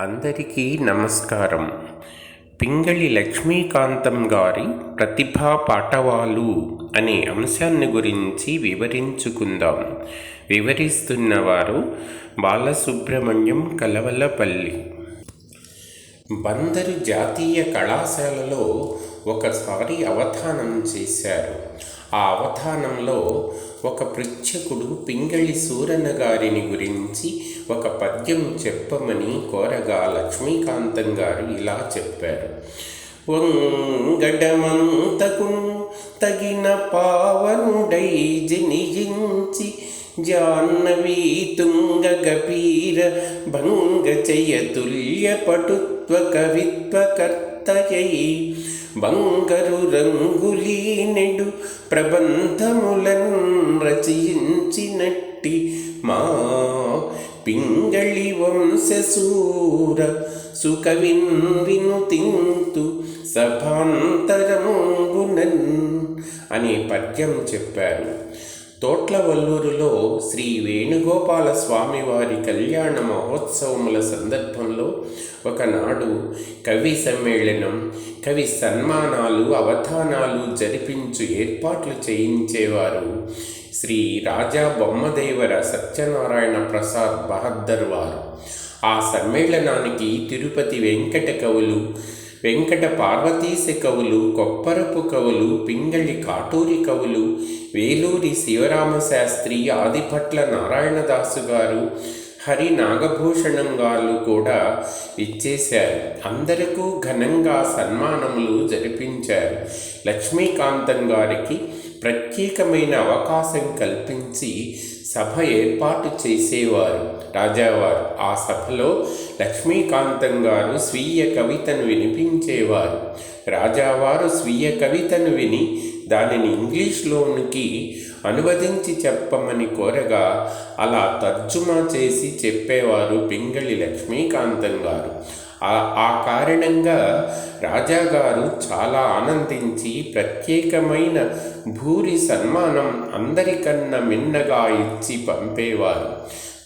అందరికీ నమస్కారం. పింగళి లక్ష్మీకాంతం గారి ప్రతిభా పాటవాలు అనే అంశాన్ని గురించి వివరించుకుందాం. వివరిస్తున్నవారు బాలసుబ్రహ్మణ్యం కలవలపల్లి. బందరు జాతీయ కళాశాలలో ఒకసారి అవధానం చేశారు. ఆ అవధానంలో ఒక పృచ్ఛకుడు పింగళి సూరన్న గారిని గురించి ఒక పద్యం చెప్పమని కోరగా లక్ష్మీకాంతం గారు ఇలా చెప్పారు. వంగడమంతకు తగిన పావనుడై జనియించి జాహ్నవీ తుంగ గభీర భంగ చయ తుల్య పటుత్వ కవిత్వ కర్తయై బంగరు రంగులీనెడు ప్రబంధములను రచయించినట్టి మా పింగళి వంశసూర సుకవిన్ వినుతింతు సభాంతరంగునన్ అనే పద్యం చెప్పారు. తోట్లవల్లూరులో శ్రీ వేణుగోపాల స్వామివారి కళ్యాణ మహోత్సవముల సందర్భంలో ఒకనాడు కవి సమ్మేళనం కవి సన్మానాలు అవధానాలు జరిపించు ఏర్పాట్లు చేయించేవారు శ్రీ రాజా బొమ్మదేవర సత్యనారాయణ ప్రసాద్ బహద్దర్ వారు. ఆ సమ్మేళనానికి తిరుపతి వెంకట కవులు వెంకట పార్వతీశ కవులు కొప్పరపు కవులు పింగళి కాటూరి కవులు వేలూరి శివరామశాస్త్రి ఆదిపట్ల నారాయణదాసు గారు హరి నాగభూషణం గారు కూడా ఇచ్చేశారు. అందరికీ ఘనంగా సన్మానములు జరిపించారు. లక్ష్మీకాంతం గారికి ప్రత్యేకమైన అవకాశం కల్పించి సభ ఏర్పాటు చేసేవారు. రాజావారు ఆ సభలో లక్ష్మీకాంతం గారు స్వీయ కవితను వినిపించేవారు. రాజావారు స్వీయ కవితను విని దానిని ఇంగ్లీష్లోనికి అనువదించి చెప్పమని కోరగా అలా తర్జుమా చేసి చెప్పేవారు పింగళి లక్ష్మీకాంతం గారు. ఆ కారణంగా రాజాగారు చాలా ఆనందించి ప్రత్యేకమైన భూరి సన్మానం అందరికన్నా మిన్నగా ఇచ్చి పంపేవారు.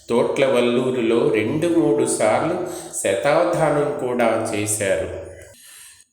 తోట్లవల్లూరులో రెండు మూడు సార్లు శతావధానం కూడా చేశారు.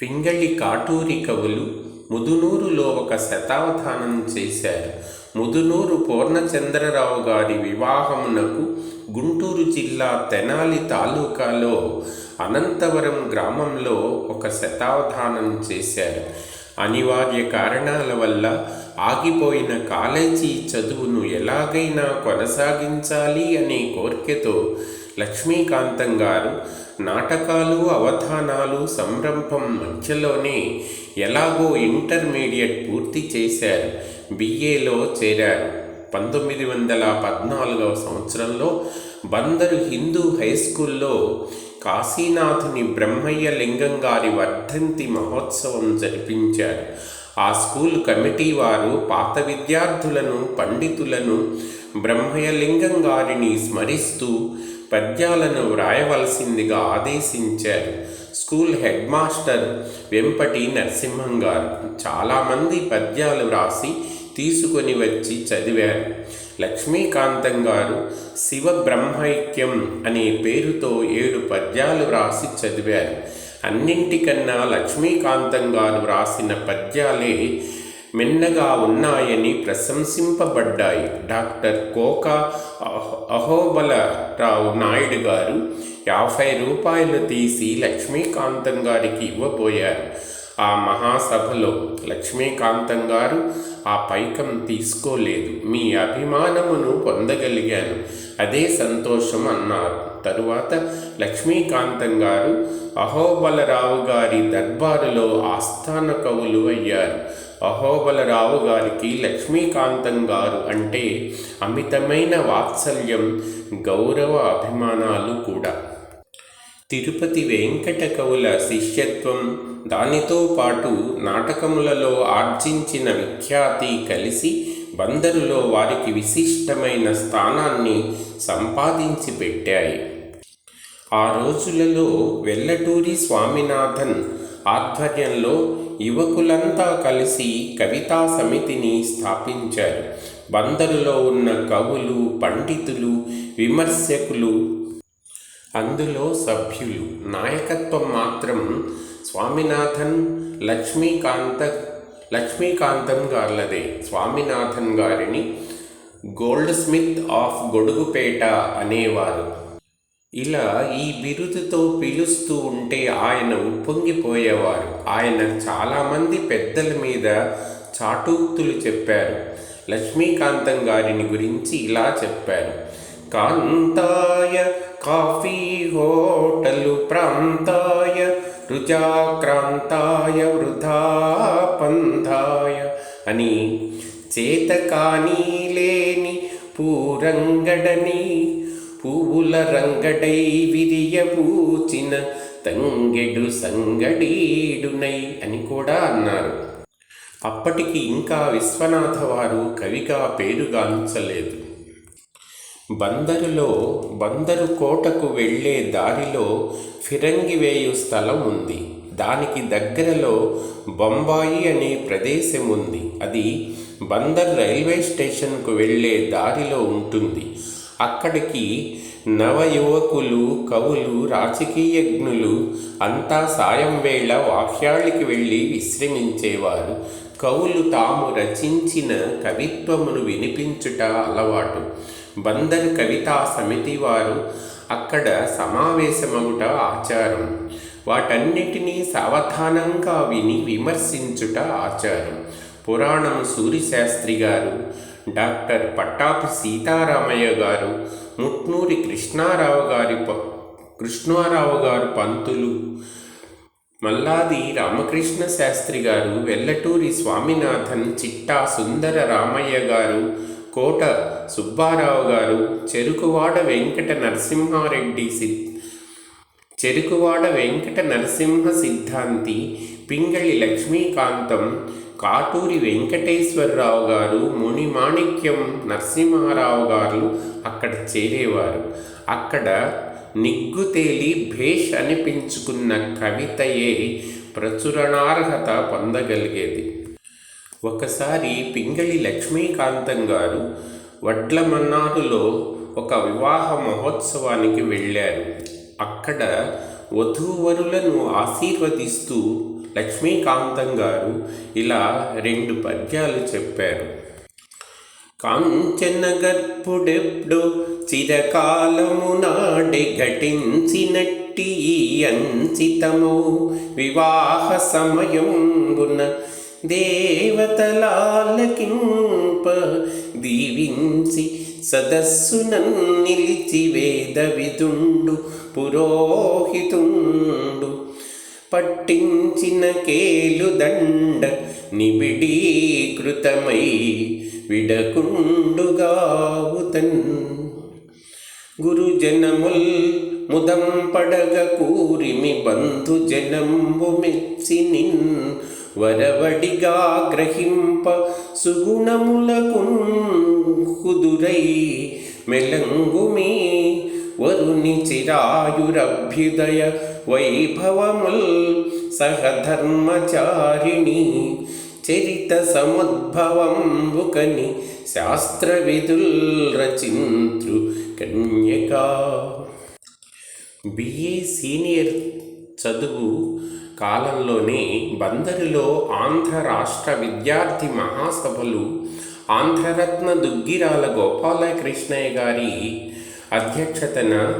పింగళి కాటూరి కవులు ముదునూరులో ఒక శతావధానం చేశారు. ముదునూరు పూర్ణచంద్రరావు గారి వివాహమునకు గుంటూరు జిల్లా తెనాలి తాలూకాలో అనంతవరం గ్రామంలో ఒక శతావధానం చేశారు. అనివార్య కారణాల వల్ల ఆగిపోయిన కాలేజీ చదువును ఎలాగైనా కొనసాగించాలి అనే కోరికతో లక్ష్మీకాంతం గారు నాటకాలు అవధానాలు సంరంభం మధ్యలోనే ఎలాగో ఇంటర్మీడియట్ పూర్తి చేశారు. బిఏలో చేరారు. పంతొమ్మిది వందల పద్నాలుగవ సంవత్సరంలో బందరు హిందూ హై స్కూల్లో కాశీనాథుని బ్రహ్మయ్య లింగం గారి వర్ధంతి మహోత్సవం జరిపించారు. ఆ స్కూల్ కమిటీ వారు పాత విద్యార్థులను పండితులను బ్రహ్మయ్య లింగం గారిని స్మరిస్తూ పద్యాలను వ్రాయవలసిందిగా ఆదేశించారు. School head master Vempati Narasimham garu. చాలామంది పద్యాలు వ్రాసి తీసుకొని వచ్చి చదివారు. లక్ష్మీకాంతం గారు శివ బ్రహ్మైక్యం అనే పేరుతో ఏడు పద్యాలు వ్రాసి చదివారు. అన్నింటికన్నా లక్ష్మీకాంతం గారు వ్రాసిన పద్యాలే మిన్నగా ఉన్నాయని ప్రశంసింపబడ్డాయి. డాక్టర్ కోక అహోబలరావు నాయుడు గారు యాభై రూపాయలు తీసి లక్ష్మీకాంతం గారికి ఇవ్వబోయారు. ఆ మహాసభలో లక్ష్మీకాంతం గారు ఆ పైకం తీసుకోలేదు. మీ అభిమానమును పొందగలిగాను. అదే సంతోషం అన్నారు. తరువాత లక్ష్మీకాంతం గారు అహోబలరావు గారి దర్బారులో ఆస్థాన కవులు అయ్యారు. అహోబలరావు గారికి లక్ష్మీకాంతం గారు అంటే అమితమైన వాత్సల్యం గౌరవ అభిమానాలు కూడా. తిరుపతి వెంకట కవుల శిష్యత్వం. దానితో పాటు నాటకములలో ఆర్జించిన విఖ్యాతి కలిసి బందరులో వారికి విశిష్టమైన స్థానాన్ని సంపాదించి పెట్టాయి. ఆ రోజులలో వెల్లటూరి స్వామినాథన్ ఆధ్వర్యంలో యువకులంతా కలిసి కవితా సమితిని స్థాపించారు. బందరులో ఉన్న కవులు పండితులు విమర్శకులు అందులో సభ్యులు. నాయకత్వం మాత్రం స్వామినాథన్ లక్ష్మీకాంత లక్ష్మీకాంతం గార్లదే. స్వామినాథన్ గారిని గోల్డ్ స్మిత్ ఆఫ్ గొడుగుపేట అనేవారు. ఇలా ఈ బిరుదుతో పిలుస్తూ ఉంటే ఆయన ఉప్పొంగిపోయేవారు. ఆయన చాలామంది పెద్దల మీద చాటూక్తులు చెప్పారు. లక్ష్మీకాంతం గారిని గురించి ఇలా చెప్పారు. కాంతాయ కాఫీ హోటలు ప్రాంతాయ రుజాక్రాంతాయ వృధా పంథాయ అని చేతకానీ లేని పూరంగడని పువ్వుల రంగడై విరియబూచిన తంగెడు సంగడీడునై అని కూడా అన్నారు. అప్పటికి ఇంకా విశ్వనాథ వారు కవిగా పేరుగాంచలేదు. బందరులో బందరు కోటకు వెళ్ళే దారిలో ఫిరంగి వేయు స్థలం ఉంది. దానికి దగ్గరలో బొంబాయి అనే ప్రదేశం ఉంది. అది బందర్ రైల్వే స్టేషన్కు వెళ్ళే దారిలో ఉంటుంది. అక్కడికి నవయువకులు కవులు రాజకీయజ్ఞులు అంతా సాయం వేళ వాక్యాళ్ళకి వెళ్ళి విశ్రమించేవారు. కవులు తాము రచించిన కవిత్వమును వినిపించుట అలవాటు. బందర్ కవితా సమితి వారు అక్కడ సమావేశమవుట ఆచారం. వాటన్నిటినీ సావధానంగా విని విమర్శించుట ఆచారం. పురాణం సూరిశాస్త్రి గారు డాక్టర్ పట్టాపు సీతారామయ్య గారు ముట్నూరి కృష్ణారావు గారి ప కృష్ణారావు గారు పంతులు మల్లాది రామకృష్ణ శాస్త్రి గారు వెల్లటూరి స్వామినాథన్ చిట్టా సుందర రామయ్య గారు కోట సుబ్బారావు గారు చెరుకువాడ వెంకట నరసింహారెడ్డి సి చెరుకువాడ వెంకట నరసింహ సిద్ధాంతి పింగళి లక్ష్మీకాంతం కాటూరి వెంకటేశ్వరరావు గారు మునిమాణిక్యం నరసింహారావు గారు అక్కడ చేరేవారు. అక్కడ నిగ్గు తేలి భేష్ అనిపించుకున్న కవితయే ప్రచురణార్హత పొందగలిగేది. ఒకసారి పింగళి లక్ష్మీకాంతం గారు వడ్లమన్నారులో ఒక వివాహ మహోత్సవానికి వెళ్ళారు. అక్కడ వధూవరులను ఆశీర్వదిస్తూ లక్ష్మీకాంతం గారు ఇలా రెండు పద్యాలు చెప్పారు. కాంచన గర్భుడెప్పుడు చిరకాలము నాడే ఘటించినట్టి అంచితము వివాహ సమయంబున దేవతలాలకింప దీవించి సదస్సునం నిలిచి వేద విదుండు పురోహితుండు. పట్టించిన కేలుదండ నిబిడీకృతమై విడకుండుగావుతన్ గురుజనముల్ ముదం పడగ కూరిమి బంధు జనంబు మెచ్చి నిన్. వరవడిగా గ్రహింప సుగుణములకు కుదురై మెలంగుమి వరుని చిరాయురభ్యుదయ వైభవముల్ సహధర్మచారిణి చరిత సముద్భవంబుకని శాస్త్రవిదుల్ రచింతృ కన్యకా బిఏ సీనియర్ చదువు కాలంలోనే బందరులో ఆంధ్ర రాష్ట్ర విద్యార్థి మహాసభలు ఆంధ్రరత్న దుగ్గిరాల గోపాలకృష్ణయ్య గారి అధ్యక్షతన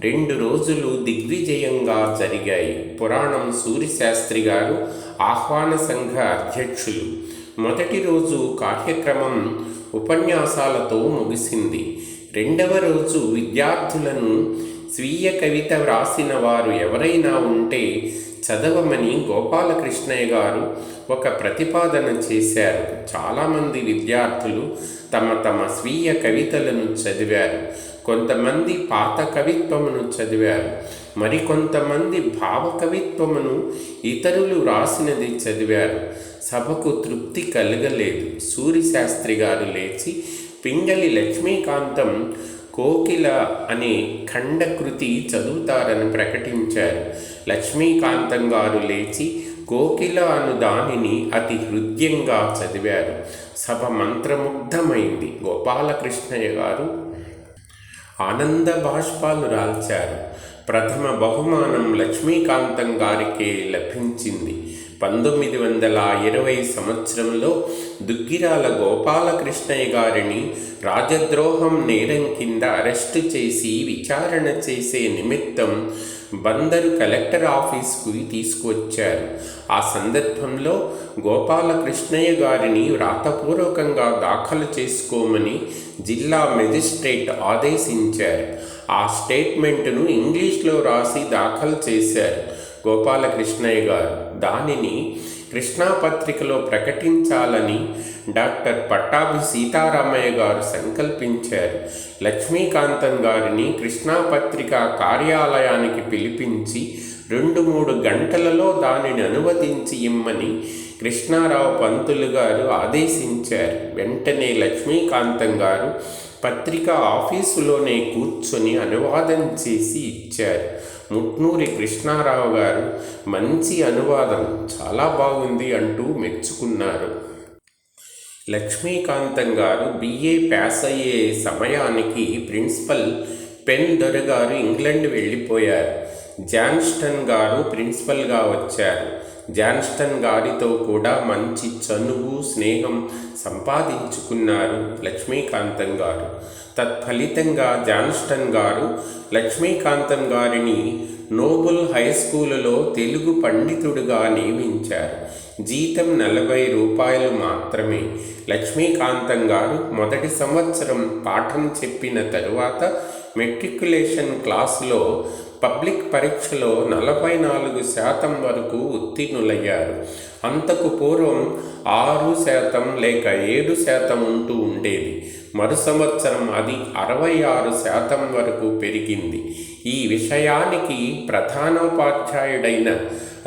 రెండు రోజులు దిగ్విజయంగా జరిగాయి. పురాణం సూరిశాస్త్రి గారు ఆహ్వాన సంఘ అధ్యక్షులు. మొదటి రోజు కార్యక్రమం ఉపన్యాసాలతో ముగిసింది. రెండవ రోజు విద్యార్థులను స్వీయ కవిత వ్రాసిన వారు ఎవరైనా ఉంటే చదవమని గోపాలకృష్ణయ్య గారు ఒక ప్రతిపాదన చేశారు. చాలామంది విద్యార్థులు తమ తమ స్వీయ కవితలను చదివారు. కొంతమంది పాత కవిత్వమును చదివారు. మరికొంతమంది భావ కవిత్వమును ఇతరులు రాసినది చదివారు. సభకు తృప్తి కలగలేదు. సూర్యశాస్త్రి గారు లేచి పింగళి లక్ష్మీకాంతం కోకిల అనే ఖండకృతి చదువుతారని ప్రకటించారు. లక్ష్మీకాంతం గారు లేచి కోకిల అను దానిని అతి హృదయంగా చదివారు. సభ మంత్రముగ్ధమైంది. గోపాలకృష్ణయ్య గారు ఆనంద బాష్పాలు రాల్చారు. ప్రథమ బహుమానం లక్ష్మీకాంతం గారికే లభించింది. పంతొమ్మిది వందల ఇరవై సంవత్సరంలో దుగ్గిరాల గోపాలకృష్ణయ్య గారిని రాజద్రోహం నేరం కింద అరెస్టు చేసి విచారణ చేసే నిమిత్తం బందరు కలెక్టర్ ఆఫీస్కు తీసుకువచ్చారు. ఆ సందర్భంలో గోపాలకృష్ణయ్య గారిని వ్రాతపూర్వకంగా దాఖలు చేసుకోమని జిల్లా మెజిస్ట్రేట్ ఆదేశించారు. ఆ స్టేట్మెంట్ను ఇంగ్లీష్లో రాసి దాఖలు చేశారు గోపాలకృష్ణయ్య గారు. దానిని కృష్ణాపత్రికలో ప్రకటించాలని డాక్టర్ పట్టాభి సీతారామయ్య గారు సంకల్పించారు. లక్ష్మీకాంతం గారిని కృష్ణాపత్రిక కార్యాలయానికి పిలిపించి రెండు మూడు గంటలలో దానిని అనువదించి ఇమ్మని కృష్ణారావు పంతులు గారు ఆదేశించారు. వెంటనే లక్ష్మీకాంతం గారు పత్రిక ఆఫీసులోనే కూర్చొని అనువాదం చేసి ఇచ్చారు. ముట్నూరి కృష్ణారావు గారు మంచి అనువాదం చాలా బాగుంది అంటూ మెచ్చుకున్నారు. లక్ష్మీకాంతం గారు బిఏ పాస్ అయ్యే సమయానికి ప్రిన్సిపల్ పెన్ దొర గారు ఇంగ్లాండ్ వెళ్ళిపోయారు. జాన్స్టన్ గారు ప్రిన్సిపల్గా వచ్చారు. జాన్స్టన్ గారితో కూడా మంచి చనువు స్నేహం సంపాదించుకున్నారు లక్ష్మీకాంతం గారు. తత్ఫలితంగా జాన్స్టన్ గారు లక్ష్మీకాంతం గారిని నోబుల్ హై స్కూలులో తెలుగు పండితుడిగా నియమించారు. జీతం నలభై రూపాయలు మాత్రమే. లక్ష్మీకాంతం గారు మొదటి సంవత్సరం పాఠం చెప్పిన తరువాత మెట్రికులేషన్ క్లాసులో పబ్లిక్ పరీక్షలో నలభై నాలుగు శాతం వరకు ఉత్తీర్ణులయ్యారు. అంతకు పూర్వం ఆరు శాతం లేక ఏడు శాతం ఉంటూ ఉండేది. మరు సంవత్సరం అది అరవై ఆరు శాతం వరకు పెరిగింది. ఈ విషయానికి ప్రధానోపాధ్యాయుడైన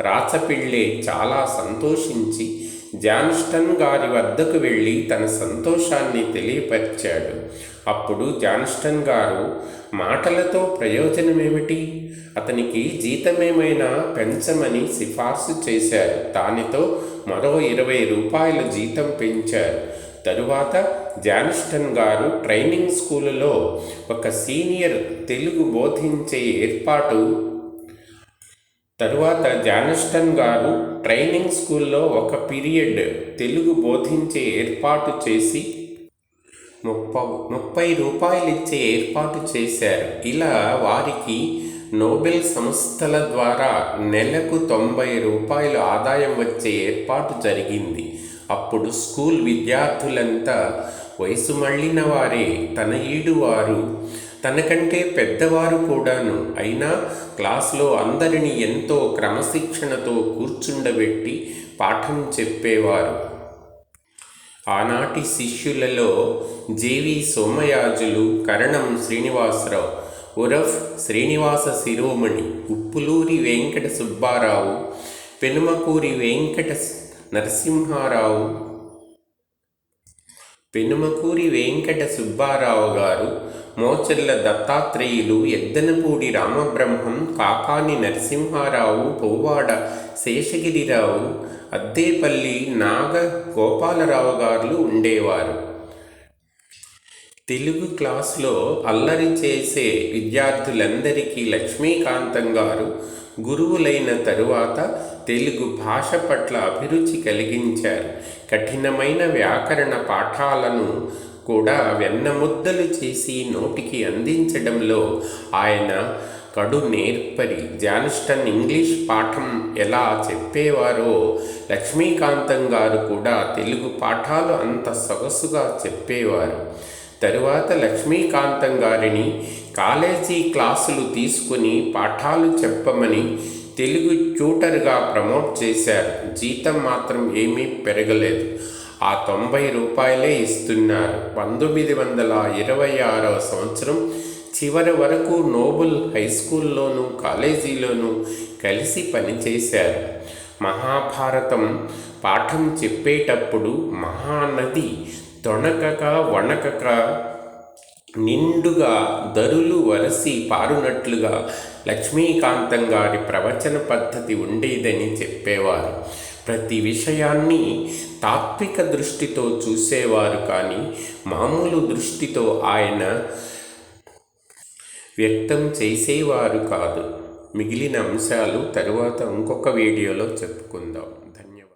రాచపిళ్ళే చాలా సంతోషించి జాన్స్టన్ గారి వద్దకు వెళ్ళి తన సంతోషాన్ని తెలియపరిచాడు. అప్పుడు జాన్స్టన్ గారు మాటలతో ప్రయోజనమేమిటి? అతనికి జీతమేమైనా పెంచమని సిఫార్సు చేశారు. దానితో మరో ఇరవై రూపాయల జీతం పెంచారు. తరువాత జాన్స్టన్ గారు ట్రైనింగ్ స్కూలులో ఒక సీనియర్ తెలుగు బోధించే ఏర్పాటు తరువాత జానస్టన్ గారు ట్రైనింగ్ స్కూల్లో ఒక పీరియడ్ తెలుగు బోధించే ఏర్పాటు చేసి ముప్ప ముప్పై రూపాయలు ఇచ్చే ఏర్పాటు చేశారు. ఇలా వారికి నోబెల్ సంస్థల ద్వారా నెలకు తొంభై రూపాయలు ఆదాయం వచ్చే ఏర్పాటు జరిగింది. అప్పుడు స్కూల్ విద్యార్థులంతా వయసు మళ్ళిన వారే తన ఈడు వారు తనకంటే పెద్దవారు కూడాను. అయినా క్లాస్లో అందరినీ ఎంతో క్రమశిక్షణతో కూర్చుండబెట్టి పాఠం చెప్పేవారు. ఆనాటి శిష్యులలో జేవి సోమయాజులు కరణం శ్రీనివాసరావు ఉరఫ్ శ్రీనివాస శిరోమణి ఉప్పులూరి వెంకట సుబ్బారావు పెనుమకూరి వెంకట నరసింహారావు పెనుమకూరి వెంకట సుబ్బారావు గారు మోచెల్ల దత్తాత్రేయులు ఎద్దనపూడి రామబ్రహ్మం కాకాని నరసింహారావు పువ్వాడ శేషగిరిరావు అద్దేపల్లి నాగ గోపాలరావు గారు ఉండేవారు. తెలుగు క్లాస్లో అల్లరి చేసే విద్యార్థులందరికీ లక్ష్మీకాంతం గారు గురువులైన తరువాత తెలుగు భాష పట్ల అభిరుచి కలిగించారు. కఠినమైన వ్యాకరణ పాఠాలను కూడా వెన్నముద్దలు చేసి నోటికి అందించడంలో ఆయన కడు నేర్పరి. జానిస్టన్ ఇంగ్లీష్ పాఠం ఎలా చెప్పేవారో లక్ష్మీకాంతం గారు కూడా తెలుగు పాఠాలు అంత సొగసుగా చెప్పేవారు. తరువాత లక్ష్మీకాంతం గారిని కాలేజీ క్లాసులు తీసుకుని పాఠాలు చెప్పమని తెలుగు ట్యూటర్గా ప్రమోట్ చేశారు. జీతం మాత్రం ఏమీ పెరగలేదు. ఆ తొంభై రూపాయలే ఇస్తున్నారు. పంతొమ్మిది వందల ఇరవై ఆరవ సంవత్సరం చివరి వరకు నోబుల్ హై స్కూల్లోనూ కాలేజీలోనూ కలిసి పనిచేశారు. మహాభారతం పాఠం చెప్పేటప్పుడు మహానది తొణకక వణకక నిండుగా దరులు వరసి పారునట్లుగా లక్ష్మీకాంతం గారి ప్రవచన పద్ధతి ఉండేదని చెప్పేవారు. ప్రతి విషయాన్ని తాత్విక దృష్టితో చూసేవారు కానీ మామూలు దృష్టితో ఆయన వ్యక్తం చేసేవారు కాదు. మిగిలిన అంశాలు తరువాత ఇంకొక వీడియోలో చెప్పుకుందాం.